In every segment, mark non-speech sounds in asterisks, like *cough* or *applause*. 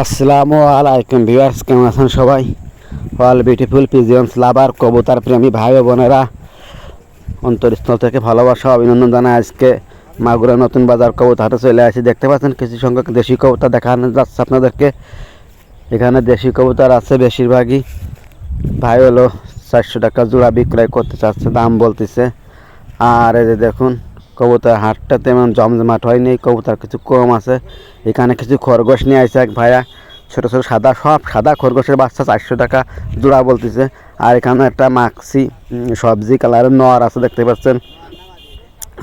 আসসালামু আলাইকুম ভিউয়ার্স, কেমন আছেন সবাই? অল বিউটিফুল পিজিয়ন্স লাভার কবুতার প্রেমী ভাই বোনেরা, অন্তরস্থল থেকে ভালোবাসা, অভিনন্দন জানাই আজকে মাগুরা নতুন বাজার কবুতর চলে আসি। দেখতে পাচ্ছেন কিছু সংখ্যক দেশি কবুতর দেখানো যাচ্ছে আপনাদেরকে। এখানে দেশি কবুতর আছে বেশিরভাগই। ভাই হলো চারশো টাকা জোড়া বিক্রয় করতে চাচ্ছে, দাম বলতেছে। আর এই যে দেখুন কবুতর হাটটা তেমন জমজমাট হয়নি, কবুতর কিছু কম আছে। এখানে কিছু খরগোশ নিয়ে আসছে এক ভাইয়া। ছোটো ছোটো সাদা, সব সাদা খরগোশের বাচ্চা, চারশো টাকা জোড়া বলতেছে। আর এখানে একটা মাক্সি সবজি কালারের নর আছে, দেখতে পাচ্ছেন।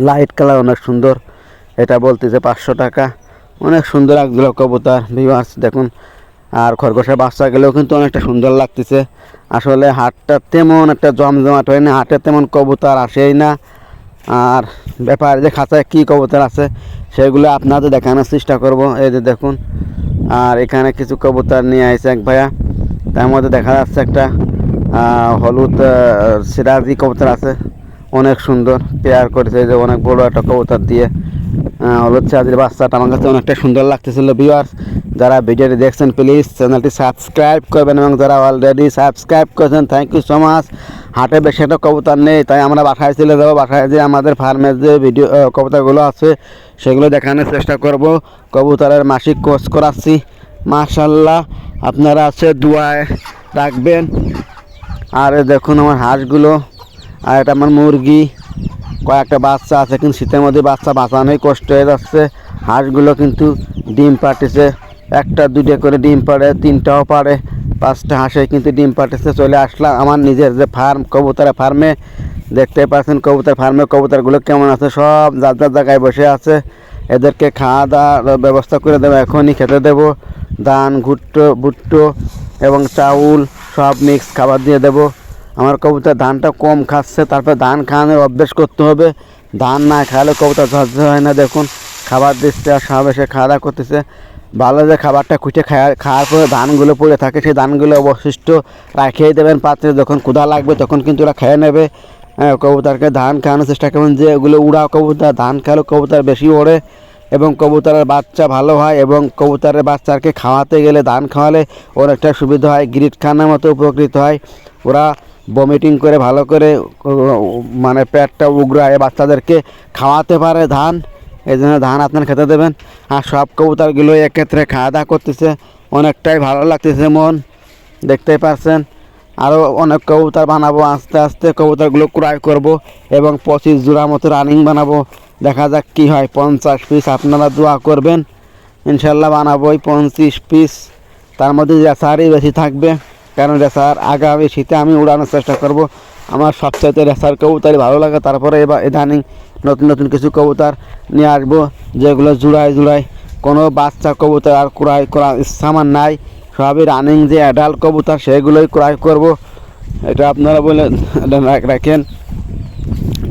লাইট কালার অনেক সুন্দর। এটা বলতেছে পাঁচশো টাকা। অনেক সুন্দর একগুলো কবুতর ভিউয়ার্স দেখুন। আর খরগোশের বাচ্চা গেলেও কিন্তু অনেকটা সুন্দর লাগতেছে। আসলে হাটটা তেমন একটা জমজমাট হয় না হাটে তেমন কবুতর আসেই না। আর ব্যাপার যে খাঁচায় কী কবুতর আছে, সেগুলো আপনাদের দেখানোর চেষ্টা করব। এই যে দেখুন, আর এখানে কিছু কবুতর নিয়ে আসছে এক ভাইয়া। তার মধ্যে দেখা যাচ্ছে একটা হলুদ সিরাজি কবুতর আছে। অনেক সুন্দর, পেয়ার করেছে যে অনেক বড় একটা কবুতর দিয়ে। হলুদ সিরাজির বাচ্চাটা আমার কাছে অনেকটা সুন্দর লাগতেছিল ভিউয়ার্স যারা ভিডিওটি দেখছেন প্লিজ চ্যানেলটি সাবস্ক্রাইব করবেন এবং যারা অলরেডি সাবস্ক্রাইব করেছেন থ্যাংক ইউ সো মাচ হাটে বেশি একটা কবুতর নেই তাই আমরা বাসায় চলে যাব। বাসায় যে আমাদের ফার্মের যে ভিডিও আহ, কবুতরগুলো আছে সেগুলো দেখানোর চেষ্টা করব। কবুতরের মাসিক কোর্স করাচ্ছি। মাশাল্লাহ আপনারা আছে দুয়ায় রাখবেন। আর দেখুন আমার হাঁসগুলো আর এটা আমার মুরগি। কয়েকটা বাচ্চা আছে কিন্তু শীতের মধ্যে বাচ্চা বাঁচানোই কষ্ট হয়ে যাচ্ছে। হাঁসগুলো কিন্তু ডিম পাড়তেছে। একটা দুটো করে ডিম পাড়ে, তিনটাও পাড়ে, পাঁচটা হাঁসে কিন্তু ডিম পাড়তেছে, চলে আসলাম। আমার নিজের যে ফার্ম, কবুতরের ফার্মে, দেখতে পাচ্ছেন কবুতর ফার্মে, কবুতরগুলো কেমন আছে? সব যার যার জায়গায় বসে আছে। এদেরকে খাওয়া দাওয়ার ব্যবস্থা করে দেবো, এখনই খেতে দেবো। ধান ভুট্টো ভুট্টো এবং চাউল সব মিক্স খাবার দিয়ে দেবো। আমার কবুতর ধানটা কম খাচ্ছে, তারপর ধান খাওয়ানোর অভ্যেস করতে হবে। ধান না খাওয়ালে কবুতর ঝরঝর হয় না, দেখুন। খাবার দিচ্ছে আর সব এসে খাওয়া দাওয়া করতেছে। ভালো যে খাবারটা খুঁটে খাওয়া খাওয়ার পরে ধানগুলো পড়ে থাকে সেই ধানগুলো অবশিষ্ট রাখিয়ে দেবেন পাত্রে। যখন ক্ষুধা লাগবে তখন কিন্তু ওরা খেয়ে নেবে। হ্যাঁ, কবুতরকে ধান খাওয়ানোর চেষ্টা করবেন যে এগুলো উড়া কবুতর ধান খাওয়ালে কবুতর বেশি ওড়ে এবং কবুতরের বাচ্চা ভালো হয় এবং কবুতরের বাচ্চাকে খাওয়াতে গেলে ধান খাওয়ালে অনেকটা সুবিধা হয় গ্রিট খানার মতো উপকৃত হয়। ওরা বমিটিং করে ভালো করে মানে পেটটা উগড়ায় বাচ্চাদেরকে খাওয়াতে পারে ধান। এই জন্য ধান আপনার খেতে দেবেন। আর সব কবুতরগুলো একক্ষেত্রে খাওয়া দাওয়া করতেছে। অনেকটাই ভালো লাগতেছে মন। দেখতেই পারছেন। আরও অনেক কবুতর বানাবো, আস্তে আস্তে কবুতরগুলো ক্রয় করব এবং পঁচিশ জোড়া মতো রানিং বানাবো। দেখা যাক কী হয়, পঞ্চাশ পিস আপনারা দোয়া করবেন। ইনশাল্লাহ বানাবো বানাবোই পঁচিশ পিস তার মধ্যে রেসারই বেশি থাকবে। কারণ রেসার আগামী শীতে আমি উড়ানোর চেষ্টা করব। আমার সবচাইতে রেসার কবুতরই ভালো লাগে। তারপরে এবার ইদানিং নতুন নতুন কিছু কবুতর নিয়ে আসব, যেগুলো জুড়ায় জুড়ায় কোনো বাচ্চা কবুতর আর ক্রয় করার ইচ্ছা নাই। সবই রানিং যে অ্যাডাল্ট কবুতর, সেগুলোই ক্রয় করব। এটা আপনারা বলে রাখেন।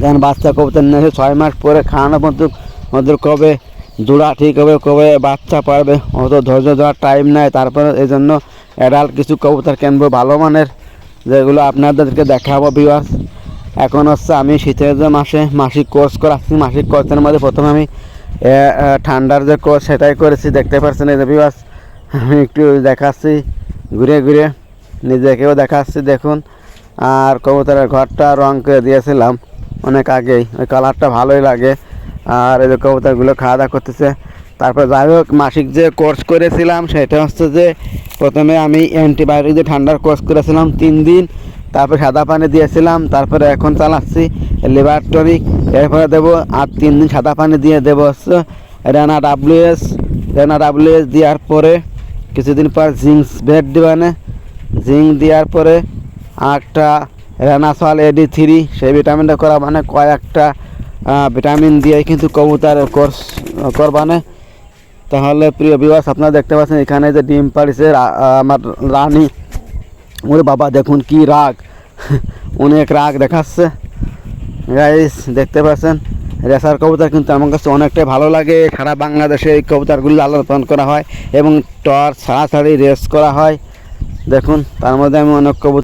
যেন বাচ্চা কবুতর নিয়ে ছয় মাস পরে খাওয়ানো পর্যন্ত ওদের কবে জোড়া ঠিক হবে, কবে বাচ্চা পারবে, অত ধৈর্য দেওয়ার টাইম নেয় তারপরে এই জন্য অ্যাডাল্ট কিছু কবুতর কিনবো, ভালো মানের, যেগুলো আপনাদেরকে দেখাবো বিবাস এখন হচ্ছে আমি শীতের যে মাসে মাসিক কোর্স করাচ্ছি, মাসিক কোর্সের মধ্যে প্রথমে আমি ঠান্ডার যে কোর্স সেটাই করেছি, দেখতে পাচ্ছেন এই যে বিবাস আমি একটু দেখাচ্ছি, ঘুরে ঘুরে নিজেকেও দেখাচ্ছি, দেখুন। আর কবুতরের ঘরটা রং করে দিয়েছিলাম অনেক আগেই, ওই কালারটা ভালোই লাগে। আর এই যে কবুতরগুলো খাওয়া দাওয়া করতেছে। তারপর যাই হোক, মাসিক যে কোর্স করেছিলাম, সেটা হচ্ছে যে প্রথমে আমি অ্যান্টিবায়োটিক যে ঠান্ডার কোর্স করেছিলাম তিন দিন। তারপর সাদা পানি দিয়েছিলাম, তারপরে এখন চালাচ্ছি লিভার টনিক এরপরে দেবো আর তিন দিন সাদা পানি দিয়ে দেবো রানা ডাব্লিউএস রানা ডাব্লিউএস দেওয়ার পরে কিছুদিন পর জিঙ্কস বেড দিবানে জিঙ্ক দেওয়ার পরে একটা রেনাসল এডি থ্রি সেই ভিটামিনটা করা মানে কয়েকটা ভিটামিন দিয়ে কিন্তু কবুতরের কোর্স করবানে তাহলে প্রিয় বিবাস আপনারা দেখতে পাচ্ছেন এখানে যে ডিম পাড়িছে আমার রানী ওরে বাবা, দেখুন কি রাগ। *laughs* অনেক রাগ দেখাচ্ছে। গাইস দেখতে পাচ্ছেন? রেসার কবুতর কিন্তু আমার কাছে অনেকটাই ভালো লাগে। সারা বাংলাদেশে এই কবুতরগুলি লালন পালন করা হয় এবং টর্চ ছাড়াছাড়ি রেস করা হয়। দেখুন, তার মধ্যে আমি অনেক কবুতর